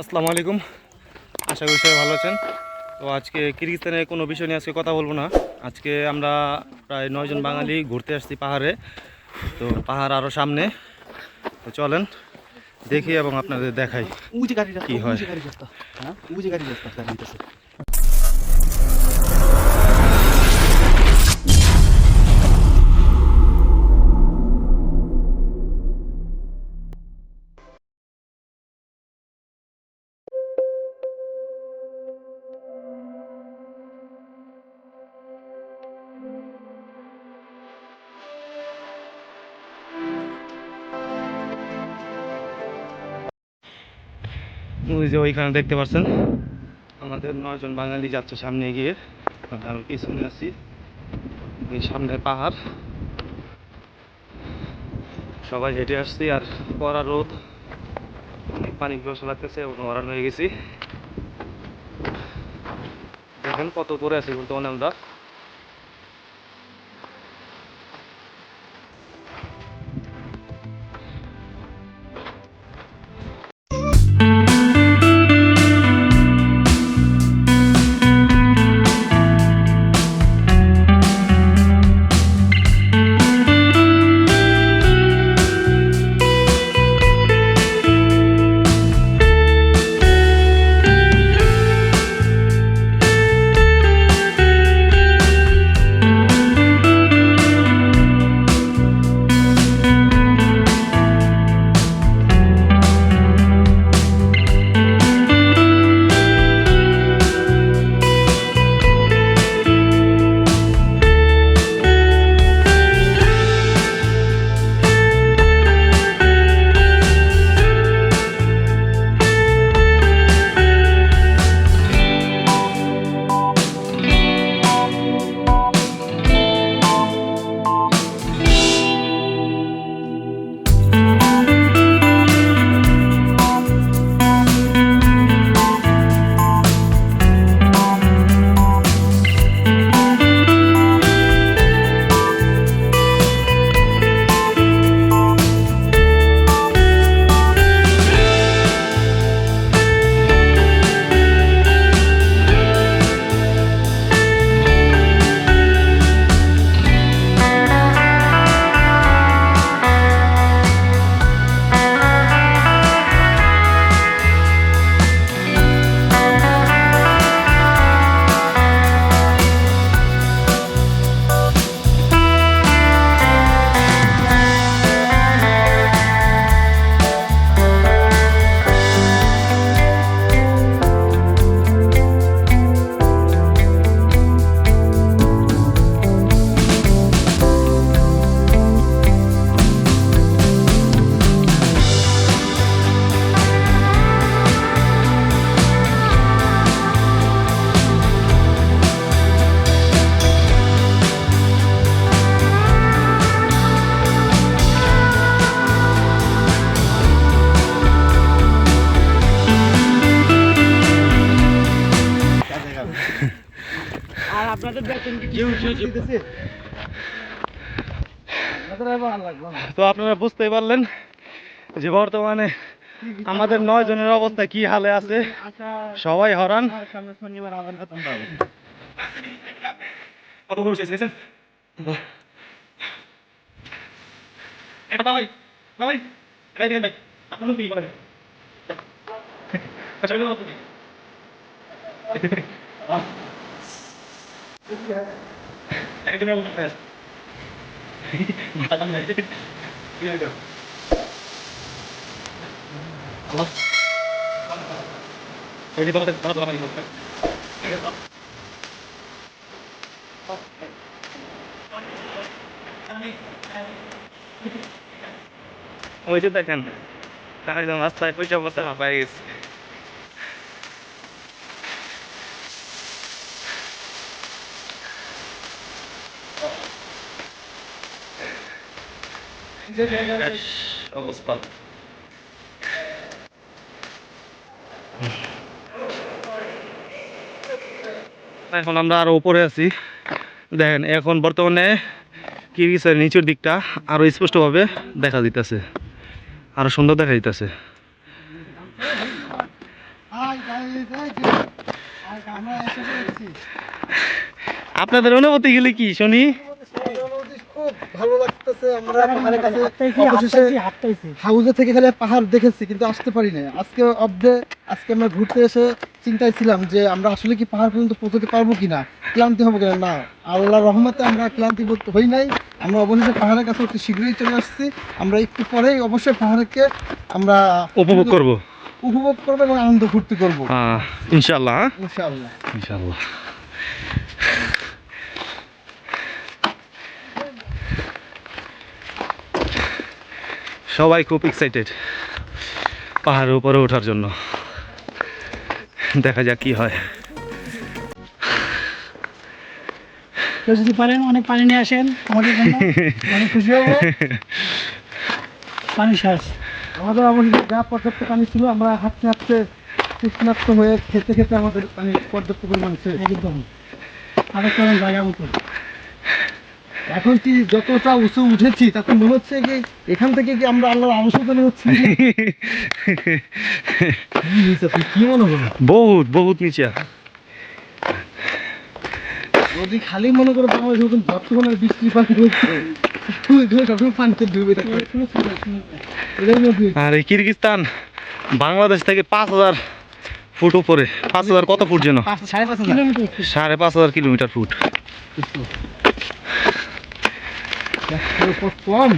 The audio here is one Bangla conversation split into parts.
আসসালামু আলাইকুম। আশা করি সবাই ভালো আছেন। তো আজকে কিরগিস্তানের কোনো বিষয় নিয়ে আজকে কথা বলব না। আজকে আমরা প্রায় নয়জন বাঙালি ঘুরতে আসছি পাহাড়ে। তো পাহাড় আরও সামনে। তো চলেন দেখি এবং আপনাদের দেখাই কি হয়? যে ওইখানে দেখতে পাচ্ছেন, আমাদের নয়জন বাঙালি যাচ্ছে সামনে গিয়ে। আমি পিছনে আছি সামনে পাহাড়। সবাই হেঁটে আসছি আর কড়া রোদ। অনেক পানি পিপাসা লাগতেছে অনুহারান হয়ে গেছি। দেখেন কত করে আছে বর্তমানে আমরা। তো আপনারা বুঝতেই পারলেন যে বর্তমানে আমাদের নয় জনের অবস্থা কি হালে আছে। আচ্ছা সবাই হরান সামনে শনিবার আবার বেতন পাবো কত করে শেষ গেছেন এটা ভাই ভাই ভাই ভাই ভাই আপনার কি বলেন আচ্ছা এটা কত একজন বলতে মাথা কাম নাই কি হইল আল্লাহ এই যে তোমাদের তোমাদের আমার ইমোশন ওই যে দেখেন তারা একদম রাস্তায় পয়সা পড়তে পাই গেছে অবস্থা এখন আমরা আরও উপরে আছি। দেখেন এখন বর্তমানে কিরগিজের নিচের দিকটা আরও স্পষ্টভাবে দেখা দিতেছে। আরও সুন্দর দেখা দিতেছে। আপনাদের অনুমতি গেলে কি শুনি? খুব ভালো লাগতেছে আমরা পাহাড়ের কাছে অবশেষে হাউজে থেকে খালি পাহাড় দেখেছি কিন্তু আসতে পারি না আজকে অব্দে আজকে আমরা ঘুরতে এসে চিন্তায় ছিলাম যে আমরা আসলে কি পাহাড় পর্যন্ত পৌঁছতে পারব কিনা ক্লান্তি হবে কিনা? না আল্লাহ রহমতে আমরা ক্লান্তি বোধ হই নাই। আমরা অবশেষে পাহাড়ের কাছে অতি শীঘ্রই চলে আসছি। আমরা একটু পরেই অবশ্যই পাহাড়কে আমরা উপভোগ করব। উপভোগ করব এবং আনন্দ ফুর্তি করব। ইনশাল্লাহ হ্যাঁ? ইনশাল্লাহ সবাই খুব এক্সাইটেড পাহাড়ের উপরে ওঠার জন্য। দেখা যাক কি হয়। যদি পারেন, অনেক পানি নিয়ে আসেন আমাদের জন্য। অনেক খুশি হব। পানি শ্বাস আমাদের অবশ্যই যা পর্যাপ্ত পানি ছিল, আমরা হাঁটতে হাঁটতে তৃষ্ণার্ত হয়ে খেতে খেতে আমাদের পানি পর্যাপ্ত পরিমাণ ছিল একদম। আরেক জায়গা মতো। এখন কি যতটা উঁচু উঠেছি তখন মনে হচ্ছে কি এখান থেকে কি আমরা আল্লাহর আনুষ্ঠানে হচ্ছে? কি মনে করো? বহুত বহুত নিচে যদি খালি মনে করো বাংলাদেশ মতন বর্তমানে বৃষ্টি হচ্ছে আর এই কিরগিস্তান বাংলাদেশ থেকে পাঁচ হাজার ফুট উপরে। পাঁচ হাজার কত ফুট যেন? পাঁচ সাড়ে পাঁচ হাজার। কিলোমিটার সাড়ে একশো ফুট কম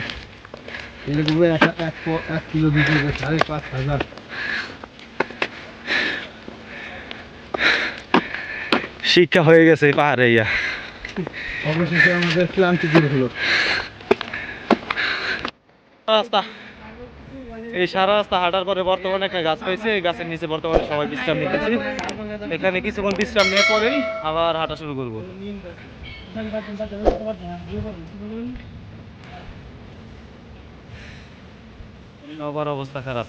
এরকম এক এক কিলো সাড়ে পাঁচ হাজার শিক্ষা হয়ে গেছে পাহাড়ে ইয়া অবশেষে আমাদের ক্লান্তি দূর হলো রাস্তা এই সারা রাস্তা হাঁটার পরে বর্তমানে একটা গাছ হয়েছে, এই গাছের নিচে বর্তমানে সবাই বিশ্রাম নিতেছি। এখানে কিছুক্ষণ বিশ্রাম নিয়ে পরেই আবার হাঁটা শুরু করব। সবার অবস্থা খারাপ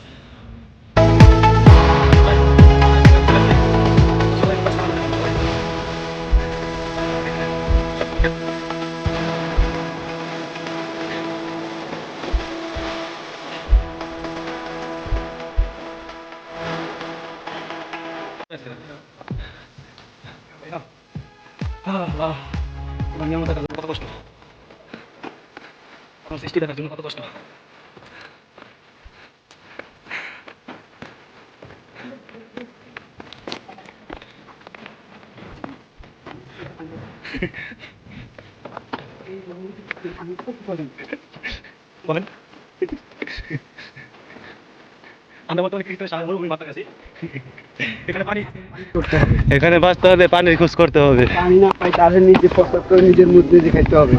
কত কষ্ট আমার সৃষ্টি দেখার জন্য কত কষ্ট এখানে হবে। বাঁচতে হলে পানির খোঁজ করতে হবে। পানি না পাই তাহলে নিজে প্রস্তাব করে নিজের মধ্যে নিজে খাইতে হবে।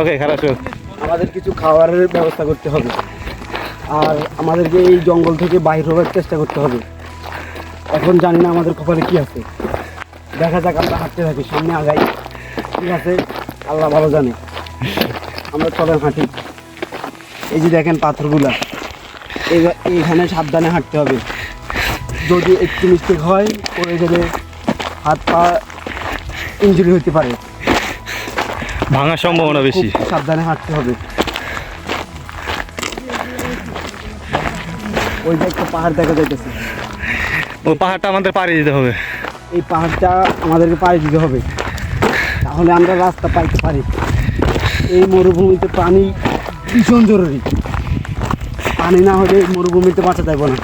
ওকে খারাপ আমাদের কিছু খাবারের ব্যবস্থা করতে হবে। আর আমাদেরকে এই জঙ্গল থেকে বাইর হওয়ার চেষ্টা করতে হবে। এখন জানি না আমাদের কপালে কি আছে। দেখা যাক আমরা হাঁটতে থাকি সামনে আগাই। ঠিক আছে? আল্লাহ ভালো জানে। আমরা চলেন হাঁটি। এই যে দেখেন পাথরগুলা। এই- এইখানে সাবধানে হাঁটতে হবে। যদি একটু মিস্টেক হয় পড়ে গেলে হাত পা ইঞ্জুরি হতে পারে। ভাঙার সম্ভাবনা বেশি। সাবধানে হাঁটতে হবে। ওই যে একটা পাহাড় দেখা যাইতেছে। ওই পাহাড়টা আমাদের পাড়ি দিতে হবে। এই পাহাড়টা আমাদেরকে পাড়ি দিতে হবে। তাহলে আমরা রাস্তা পাইতে পারি। এই মরুভূমিতে পানি ভীষণ জরুরি। পানি না হলে মরুভূমিতে বাঁচা যাবে না।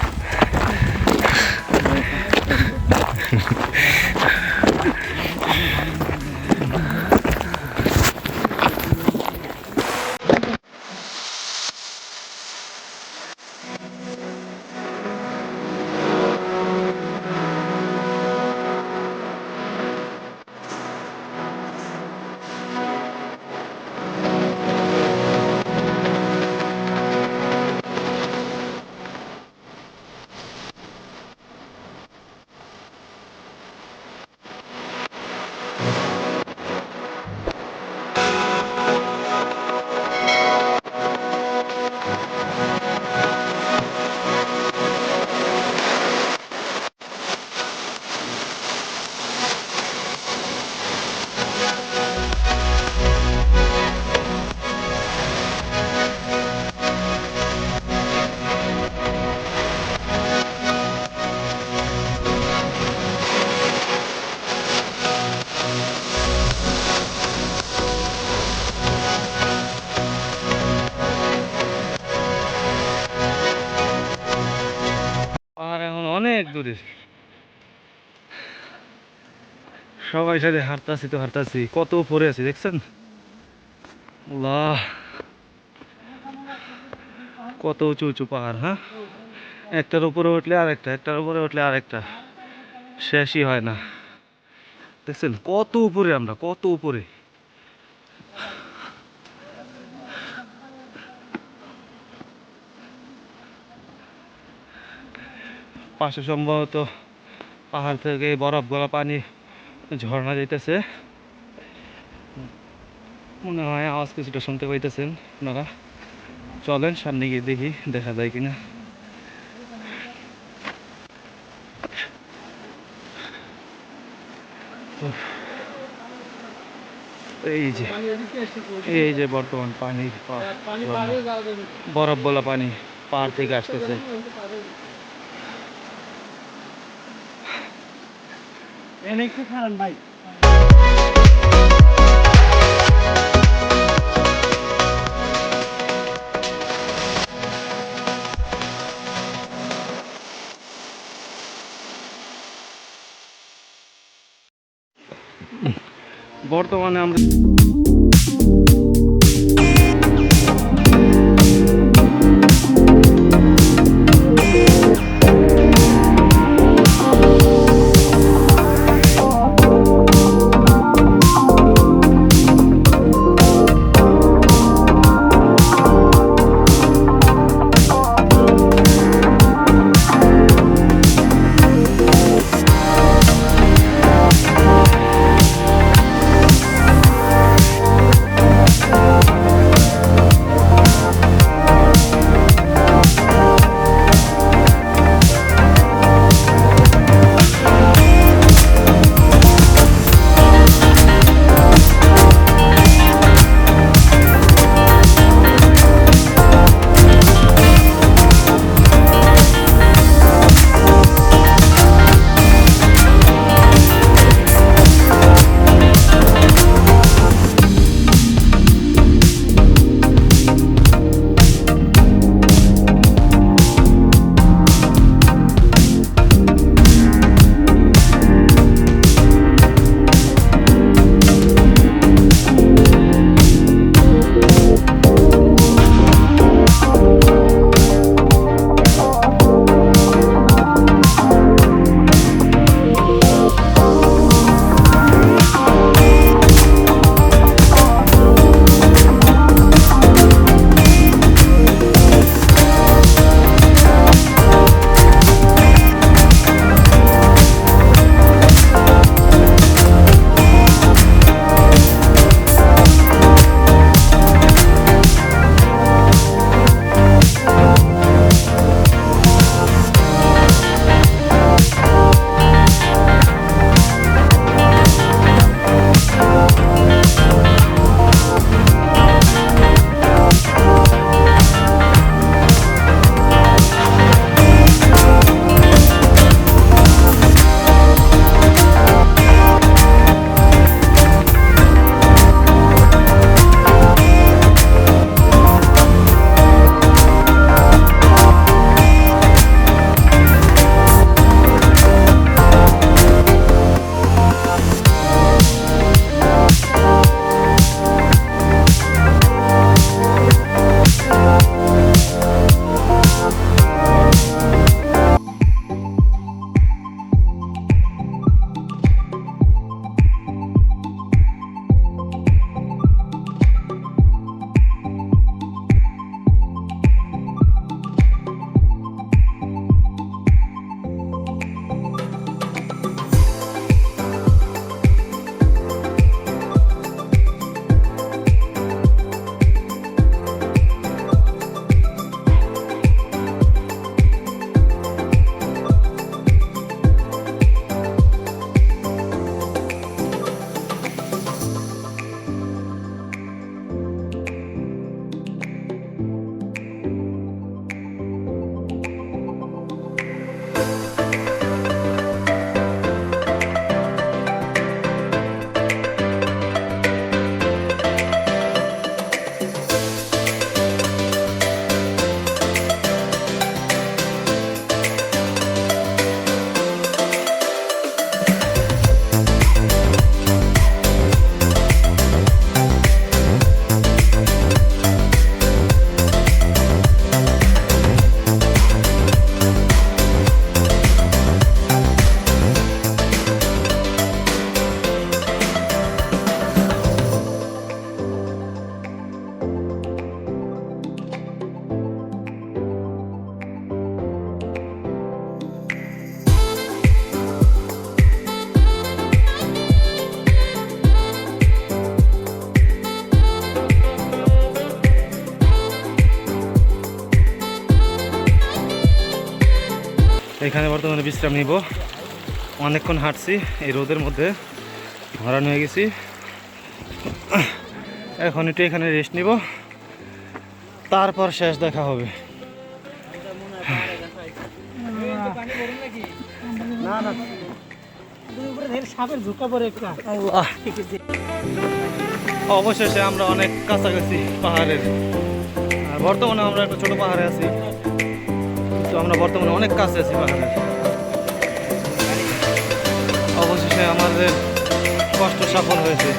সবাই সাথে হাঁটতাছি তো হাঁটতাছি। কত উপরে আছি, দেখছেন? কত উঁচু উঁচু পাহাড় হ্যাঁ? একটার উপরে উঠলে আরেকটা, একটার উপরে উঠলে আরেকটা। শেষই হয় না। দেখছেন? কত উপরে আমরা, কত উপরে। পাশে সম্ভবত পাহাড় থেকে বরফ গলা পানি ঝর্ণা যাইতেছে। মনে হয় আওয়াজ কিছুটা শুনতে পাইতেছেন আপনারা। চলেন, সামনে গিয়ে দেখি, দেখা যায় কিনা। এই যে এই যে বর্তমান পানি বরফ বলা পানি পাহাড় থেকে আসতেছে। এনে একটু খারান বর্তমানে আমরা এখানে বর্তমানে বিশ্রাম নিব। অনেকক্ষণ হাঁটছি, এই রোদের মধ্যে হরান হয়ে গেছি। এখন একটু এখানে রেস্ট নিব, তারপর শেষ দেখা হবে। একটা আল্লাহ অবশেষে আমরা অনেক কাছাকাছি পাহাড়ের বর্তমানে আমরা একটা ছোট পাহাড়ে আছি। তো আমরা বর্তমানে অনেক কাছে আছি বাগানের অবশেষে আমাদের কষ্ট সফল হয়েছে।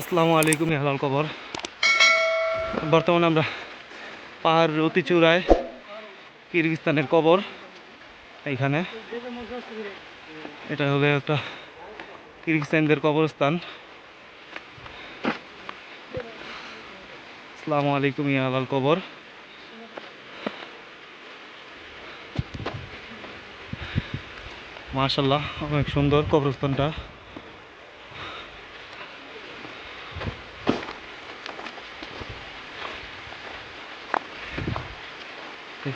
আসসালামু আলাইকুম হালাল কবর। বর্তমানে আমরা পাহাড় অতি চূড়ায় কিরগিস্তানের কবর এইখানে। এটা হলো একটা কিরগিস্তানদের কবরস্থান। আসসালামু আলাইকুম ইয়া হালাল কবর। মাশাল্লাহ অনেক সুন্দর কবরস্থানটা।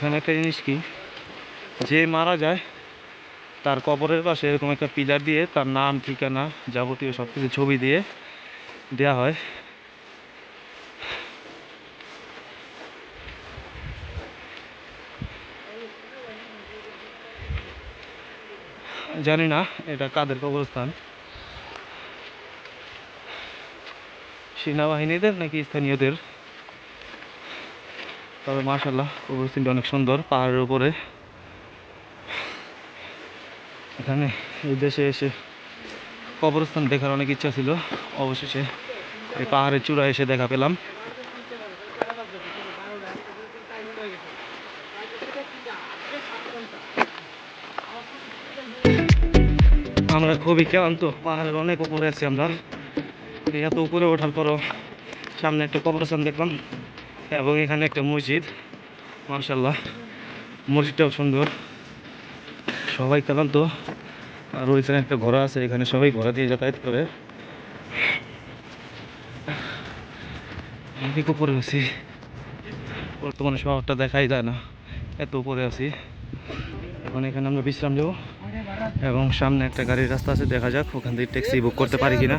এখানে একটা জিনিস কি? যে মারা যায়, তার কবরের পাশে এরকম একটা পিলার দিয়ে তার নাম, ঠিকানা, যাবতীয় সব কিছু ছবি দিয়ে দেয়া হয়। জানি না এটা কাদের কবরস্থান। সেনাবাহিনীদের নাকি স্থানীয়দের? তবে মার্শাল্লাহ কবরস্থানটি অনেক সুন্দর, পাহাড়ের উপরে। এখানে এই দেশে এসে কবরস্থান দেখার অনেক ইচ্ছা ছিল। অবশেষে এই পাহাড়ের চূড়ায় এসে দেখা পেলাম। আমরা খুবই ক্লান্ত, পাহাড়ের অনেক উপরে আছি আমরা। এত উপরে ওঠার পরও সামনে একটা কবরস্থান দেখলাম। এবং এখানে একটা মসজিদ। মার্শাল্লাহ মসজিদটাও সুন্দর। সবাই ক্লান্ত। আর ওইখানে একটা ঘোড়া আছে, এখানে সবাই ঘোড়া দিয়ে যাতায়াত করে। অনেক উপরে আছি। বর্তমানে শহরটা দেখাই যায় না। এত উপরে আছি। এখন এখানে আমরা বিশ্রাম যাব এবং সামনে একটা গাড়ির রাস্তা আছে, দেখা যাক ওখান থেকে ট্যাক্সি বুক করতে পারি কিনা।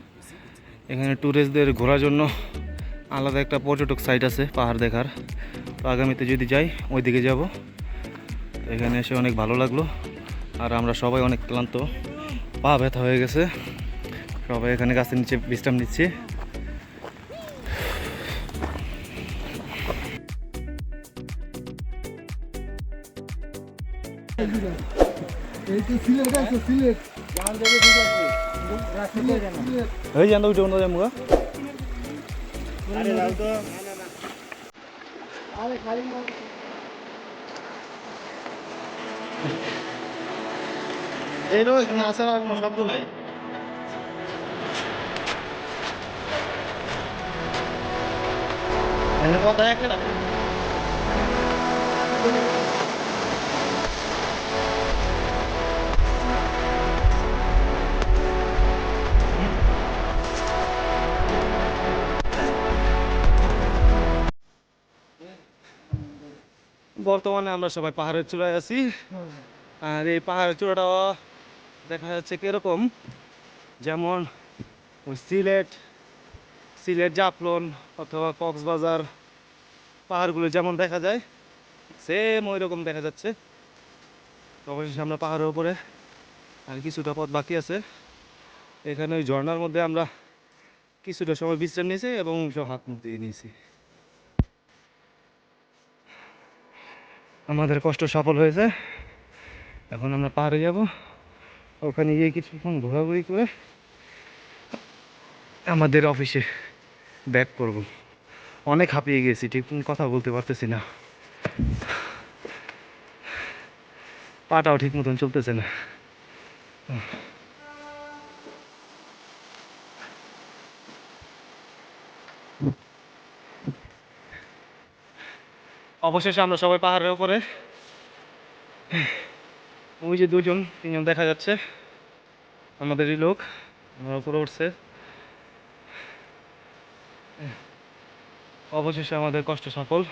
এখানে ট্যুরিস্টদের ঘোরার জন্য আলাদা একটা পর্যটক সাইট আছে, পাহাড় দেখার। তো আগামীতে যদি যাই ওই দিকে যাব এখানে এসে অনেক ভালো লাগল। আর আমরা সবাই অনেক ক্লান্ত। পা ব্যথা হয়ে গেছে। সবাই এখানে গাছের নিচে বিশ্রাম নিচ্ছি। এই তো সিলেট আছে, সিলেট। গান দেবে ঠিক আছে সিলেট সিলেট এই জানতো উঠে বন্ধ যাব আরে খালি না এই নো এখানে আসার আর কোনো শব্দ নাই এখানে কথা একটা বর্তমানে আমরা সবাই পাহাড়ের চূড়ায় আছি। আর এই পাহাড়ের চূড়াটা দেখা যাচ্ছে কীরকম? যেমন ওই সিলেট সিলেট জাফলন অথবা কক্সবাজার পাহাড়গুলো যেমন দেখা যায় সেম ওই রকম দেখা যাচ্ছে। অবশেষে আমরা পাহাড়ের উপরে আর কিছুটা পথ বাকি আছে। এখানে ওই ঝর্নার মধ্যে আমরা কিছুটা সময় বিশ্রাম নিয়েছি এবং সব হাত মুখ দিয়ে নিয়েছি। আমাদের কষ্ট সফল হয়েছে। এখন আমরা পাহাড়ে যাব। ওখানে গিয়ে কিছুক্ষণ ঘোরাঘুরি করে আমাদের অফিসে ব্যাক করব। অনেক হাঁপিয়ে গেছি, ঠিক কথা বলতে পারতেছি না। পাটাও ঠিক মতন চলতেছে না। অবশেষে আমরা সবাই পাহাড়ের উপরে। ওই যে দুজন, তিনজন দেখা যাচ্ছে। আমাদেরই লোক আমরা উপরে উঠছে। অবশেষে আমাদের কষ্ট সফল।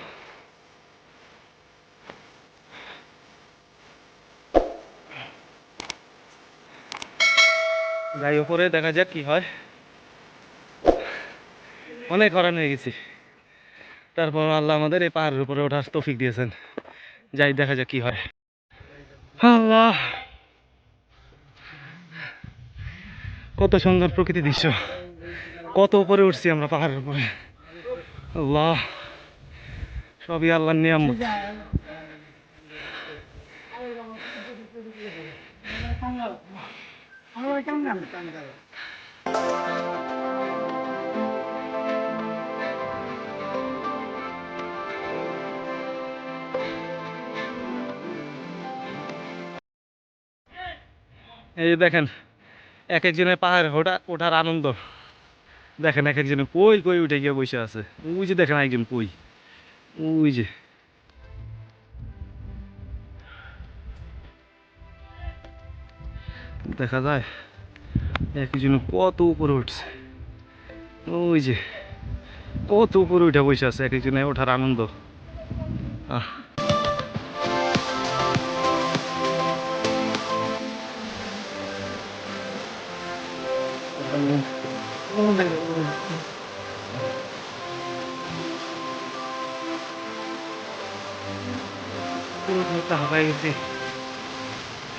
যাই, উপরে দেখা যাক কি হয়। অনেক হরান হয়ে গেছি। তারপর আল্লাহ আমাদের এই পাহাড়ের উপরে ওঠার তৌফিক দিয়েছেন। যাই, দেখা যাক কি হয়। আল্লাহ! কত সুন্দর প্রকৃতি দৃশ্য। কত উপরে উঠছি আমরা পাহাড়ের উপরে। আল্লাহ! সবই আল্লাহর নিয়ামত। আমার কেমন এই দেখেন, এক একজনের পাহাড়ে ওঠা ওঠার আনন্দ। দেখেন এক একজনে কই কই উঠে গিয়ে বসে আছে। ওই যে দেখেন একজন কই। ওই যে। দেখা যায় একজন কত উপরে উঠছে। ওই যে, কত উপরে উঠে বসে আছে এক একজনে ওঠার আনন্দ। আহ।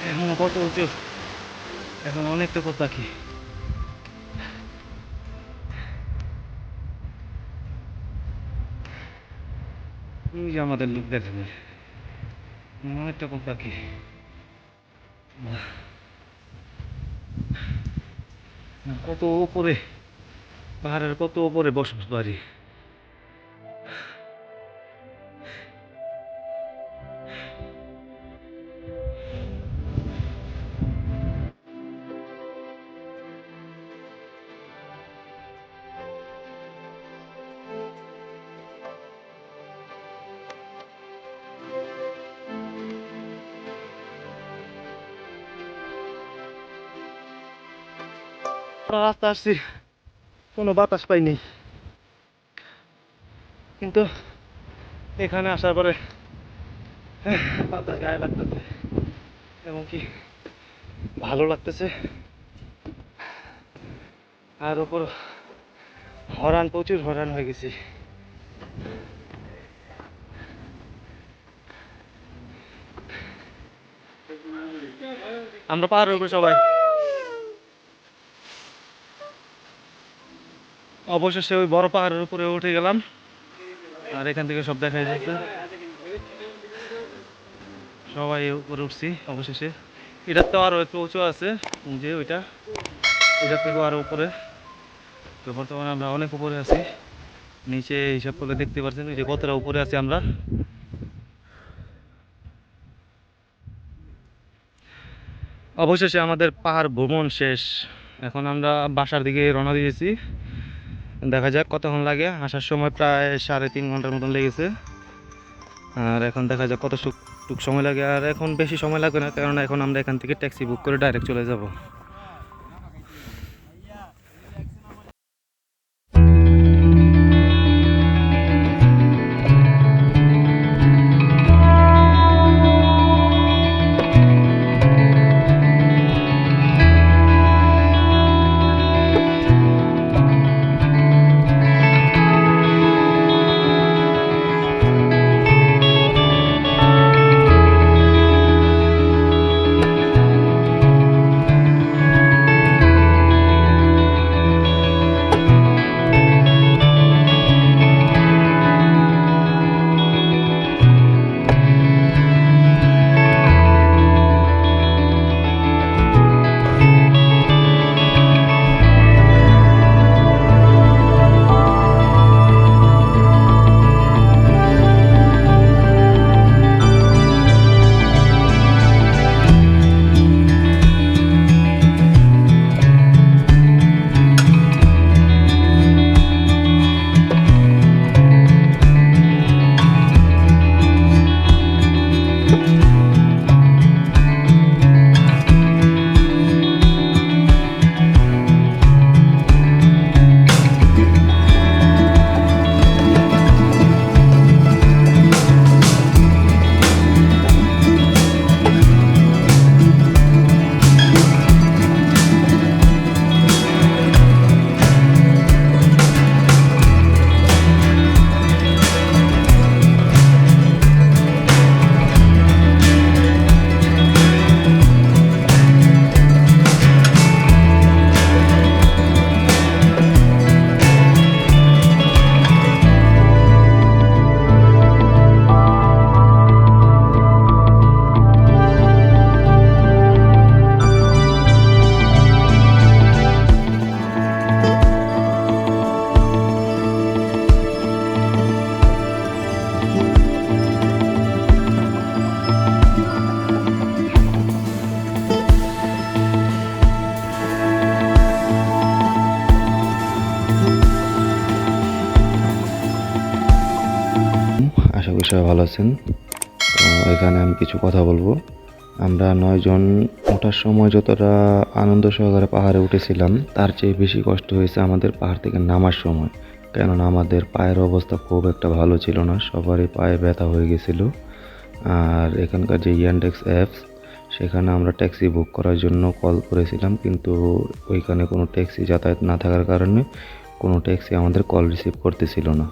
এখন কত উঁচু? এখন অনেকটা পথ বাকি যে আমাদের লোক দেখেন। অনেকটা পথ বাকি কত উপরে? পাহাড়ের কত উপরে বসবাস বাড়ি রাস্তা আসছি কোনো বাতাস পাইনি কিন্তু এখানে আসার পরে হ্যাঁ, বাতাস গায়ে লাগতেছে। এবং কি ভালো লাগতেছে। আর ওপর হরান প্রচুর হরান হয়ে গেছি। আমরা পাহাড়ের উপরে সবাই। অবশেষে ওই বড় পাহাড়ের উপরে উঠে গেলাম। আর এখান থেকে সব দেখা যাচ্ছে। সবাই উপরে উঠছি অবশেষে। এটার তো আরও একটু উঁচু আছে যে ওইটা। এটার থেকেও আরও উপরে। তো বর্তমানে আমরা অনেক উপরে আছি। নিচে হিসাব করে দেখতে পাচ্ছেন যে কতটা উপরে আছি আমরা। অবশেষে আমাদের পাহাড় ভ্রমণ শেষ। এখন আমরা বাসার দিকে রওনা দিয়েছি। দেখা যাক কতক্ষণ লাগে। আসার সময় প্রায় সাড়ে তিন ঘণ্টার মতন লেগেছে। আর এখন দেখা যাক কত টুক সময় লাগে। আর এখন বেশি সময় লাগবে না, কারণ এখন আমরা এখান থেকে ট্যাক্সি বুক করে ডাইরেক্ট চলে যাব। আছেন। এখানে আমি কিছু কথা বলব। আমরা নয়জন ওঠার সময় যতটা আনন্দ সহকারে পাহাড়ে উঠেছিলাম, তার চেয়ে বেশি কষ্ট হয়েছে আমাদের পাহাড় থেকে নামার সময়। কেননা আমাদের পায়ের অবস্থা খুব একটা ভালো ছিল না, সবারই পায়ে ব্যথা হয়ে গেছিল। আর এখানকার যে ইয়ান্ডেক্স অ্যাপস সেখানে আমরা ট্যাক্সি বুক করার জন্য কল করেছিলাম, কিন্তু ওইখানে কোনো ট্যাক্সি যাতায়াত না থাকার কারণে কোনো ট্যাক্সি আমাদের কল রিসিভ করতেছিল না।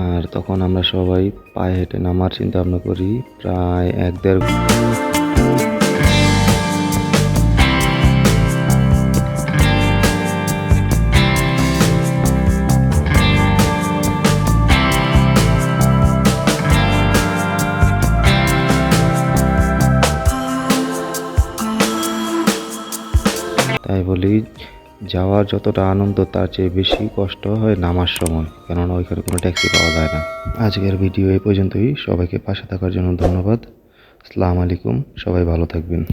আর তখন আমরা সবাই পায়ে হেঁটে নামার চিন্তা ভাবনা করি, প্রায় এক দেড় তাই বলি যাওয়ার যতটা আনন্দ, তার চেয়ে বেশি কষ্ট হয় নামার সময়। কেননা ওইখানে কোনো ট্যাক্সি পাওয়া যায় না। আজকের ভিডিও এই পর্যন্তই। সবাইকে পাশে থাকার জন্য ধন্যবাদ। আসসালামু আলাইকুম। সবাই ভালো থাকবেন।